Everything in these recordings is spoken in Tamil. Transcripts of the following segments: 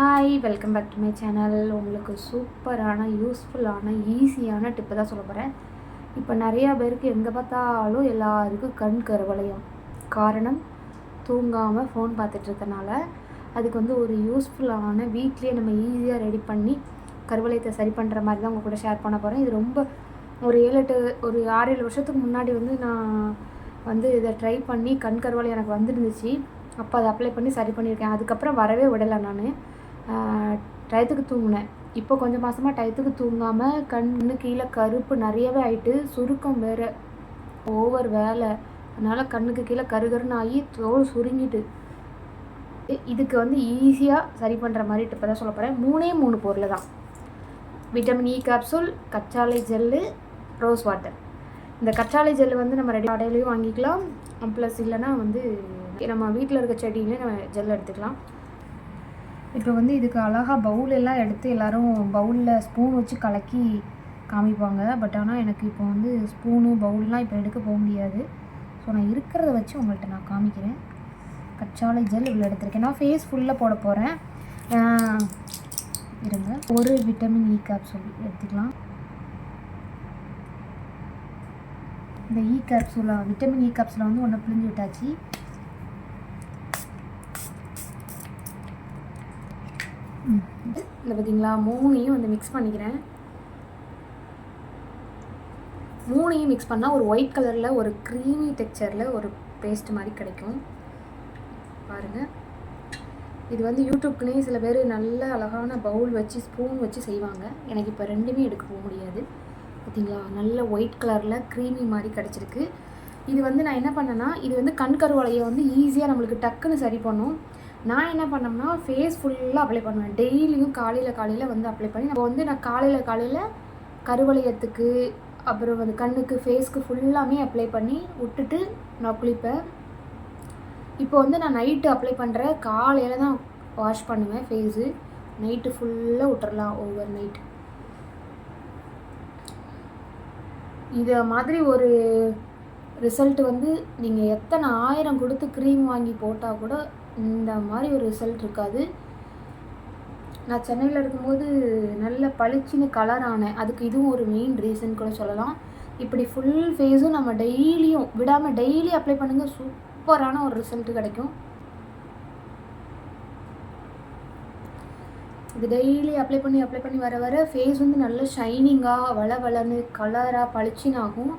Hi welcome back to my channel உங்களுக்கு சூப்பரான யூஸ்ஃபுல்லான ஈஸியான டிப்பு தான் சொல்ல போகிறேன் இப்போ நிறையா பேருக்கு எங்கே பார்த்தாலும் எல்லாருக்கும் கண் கருவளையம். காரணம் தூங்காமல் ஃபோன் பார்த்துட்ருக்கனால அதுக்கு வந்து ஒரு யூஸ்ஃபுல்லான வீட்லேயே நம்ம ஈஸியாக ரெடி பண்ணி கருவளையத்தை சரி பண்ணுற மாதிரி தான் உங்கள் கூட ஷேர் பண்ண போகிறேன் இது ரொம்ப ஒரு ஏழு எட்டு ஒரு ஆறு ஏழு வருஷத்துக்கு முன்னாடி வந்து நான் வந்து இதை ட்ரை பண்ணி கண் கருவளையம் எனக்கு வந்துருந்துச்சு. அப்போ அதை அப்ளை பண்ணி சரி பண்ணியிருக்கேன். அதுக்கப்புறம் வரவே விடலை நான். டயத்துக்கு தூங்கினேன். இப்போ கொஞ்சம் மாதமாக டயத்துக்கு தூங்காமல் கண்ணு கீழே கருப்பு நிறையவே ஆயிட்டு சுருக்கம் வேறு. ஓவர் வேலை. அதனால் கண்ணுக்கு கீழே கருகருன்னு ஆகி தோல் சுருங்கிட்டு. இதுக்கு வந்து ஈஸியாக சரி பண்ணுற மாதிரி இப்போ தான் சொல்ல போகிறேன் மூணே மூணு பொருள் தான். விட்டமின் இ கேப்சூல் கச்சாலை ஜெல்லு ரோஸ் வாட்டர் இந்த கச்சாலை ஜெல் வந்து நம்ம ரெடி கடையிலையும் வாங்கிக்கலாம். ப்ளஸ் இல்லைன்னா வந்து நம்ம வீட்டில் இருக்க செடியிலே நம்ம ஜெல் எடுத்துக்கலாம். இப்போ வந்து இதுக்கு அழகாக பவுல் எல்லாம் எடுத்து எல்லோரும் பவுலில் ஸ்பூன் வச்சு கலக்கி காமிப்பாங்க. பட் ஆனால் எனக்கு இப்போ வந்து ஸ்பூனு பவுல்லாம் இப்போ எடுக்க போக முடியாது. ஸோ நான் இருக்கிறத வச்சு உங்கள்கிட்ட நான் காமிக்கிறேன். கச்சாலை ஜெல் இவ்வளோ எடுத்திருக்கேன். நான் ஃபேஸ் ஃபுல்லாக போட போகிறேன் இருங்க. ஒரு விட்டமின் இ கேப்சூல் எடுத்துக்கலாம். இந்த இ கேப்சூலாக விட்டமின் இ கேப்சூலை வந்து ஒன்று பிழிஞ்சு விட்டாச்சு. இல்லை பார்த்தீங்களா மூணையும் வந்து மிக்ஸ் பண்ணிக்கிறேன். மூணையும் மிக்ஸ் பண்ணால் ஒரு ஒயிட் கலரில் ஒரு க்ரீமி டெக்ஸ்சரில் ஒரு பேஸ்ட் மாதிரி கிடைக்கும். பாருங்கள் இது வந்து யூடியூப்க்குனே சில பேர் நல்ல அழகான பவுல் வச்சு ஸ்பூன் வச்சு செய்வாங்க. எனக்கு இப்போ ரெண்டுமே எடுக்க போக முடியாது. பார்த்தீங்களா? நல்ல ஒயிட் கலரில் க்ரீமி மாதிரி கிடச்சிருக்கு. இது வந்து நான் என்ன பண்ணேன்னா இது வந்து கண் கருவளையை வந்து ஈஸியாக நம்மளுக்கு டக்குன்னு சரி பண்ணும். நான் என்ன பண்ணோம்னா ஃபேஸ் ஃபுல்லாக அப்ளை பண்ணுவேன். டெய்லியும் காலையில் காலையில் வந்து அப்ளை பண்ணி நம்ம வந்து நான் காலையில் காலையில் கருவளையத்துக்கு அப்புறம் வந்து கண்ணுக்கு ஃபேஸ்க்கு ஃபுல்லாமே அப்ளை பண்ணி விட்டுட்டு நான் குளிப்பேன். இப்போ வந்து நான் நைட்டு அப்ளை பண்ணுறேன் காலையில் தான் வாஷ் பண்ணுவேன் ஃபேஸு நைட்டு ஃபுல்லாக விட்டுறலாம் ஓவர் நைட் இதை மாதிரி ஒரு ரிசல்ட் வந்து நீங்கள் எத்தனை ஆயிரம் கொடுத்து க்ரீம் வாங்கி போட்டால் கூட இந்த மாதிரி ஒரு ரிசல்ட் இருக்காது. நான் சென்னையில் இருக்கும்போது நல்ல பளிச்சுன்னு கலர் ஆனேன். அதுக்கு இதுவும் ஒரு மெயின் ரீசன் கூட சொல்லலாம். இப்படி ஃபுல் ஃபேஸும் நம்ம டெய்லியும் விடாமல் டெய்லி அப்ளை பண்ணுங்கள் சூப்பரான ஒரு ரிசல்ட் கிடைக்கும். இது டெய்லி அப்ளை பண்ணி அப்ளை பண்ணி வர வர ஃபேஸ் வந்து நல்ல ஷைனிங்காக வள வளன்னு கலராக பளிச்சின்னு ஆகும்.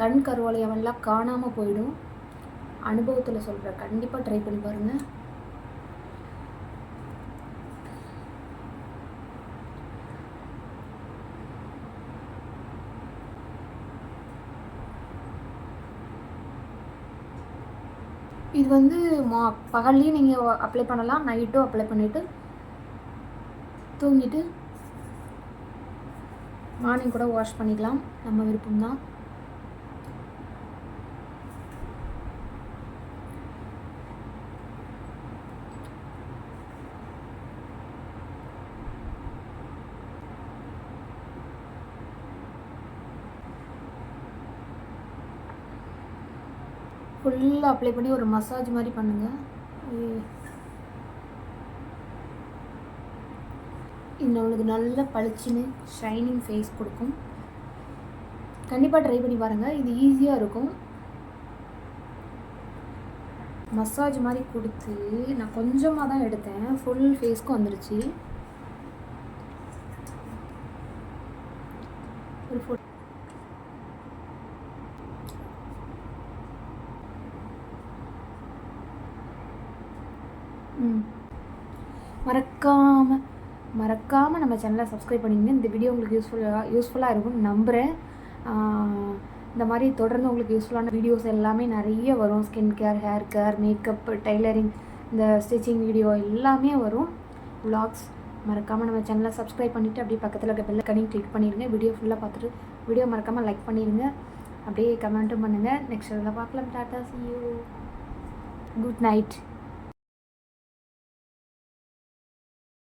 கண் கருவளையம் காணாமல் போயிடும். அனுபவத்தில் சொல்கிறேன் கண்டிப்பாக ட்ரை பண்ணி பாருங்கள் இது வந்து மா பகல்லையும் நீங்கள் அப்ளை பண்ணலாம் நைட்டும் அப்ளை பண்ணிவிட்டு தூங்கிட்டு மார்னிங் கூட வாஷ் பண்ணிக்கலாம் நம்ம விருப்பம்தான். ஃபுல்லாக அப்ளை பண்ணி ஒரு மசாஜ் மாதிரி பண்ணுங்கள் இது நம்மளுக்கு நல்ல பளிச்சுன்னு ஷைனிங் ஃபேஸ் கொடுக்கும். கண்டிப்பாக ட்ரை பண்ணி பாருங்கள் இது ஈஸியாக இருக்கும். மசாஜ் மாதிரி கொடுத்து நான் கொஞ்சமாக தான் எடுத்தேன். ஃபுல் ஃபேஸ்க்கும் வந்துருச்சு. ஒரு ஃபுட் ம் மறக்காமல் மறக்காமல் நம்ம சேனலை சப்ஸ்கிரைப் பண்ணிங்க இந்த வீடியோ உங்களுக்கு யூஸ்ஃபுல்லாக யூஸ்ஃபுல்லாக இருக்கும்னு நம்புகிறேன் இந்த மாதிரி தொடர்ந்து உங்களுக்கு யூஸ்ஃபுல்லான வீடியோஸ் எல்லாமே நிறைய வரும். Skin care hair care makeup tailoring இந்த ஸ்டிச்சிங் வீடியோ எல்லாமே வரும். Vlogs மறக்காமல் நம்ம சேனலை சப்ஸ்கிரைப் பண்ணிவிட்டு அப்படியே பக்கத்தில் இருக்க பெல் கனி கிளிக் பண்ணிடுங்க வீடியோ ஃபுல்லாக பார்த்துட்டு வீடியோ மறக்காமல் லைக் பண்ணிடுங்க அப்படியே கமெண்ட்டும் பண்ணுங்கள் நெக்ஸ்ட் இதில் பார்க்கலாம் tata see you good night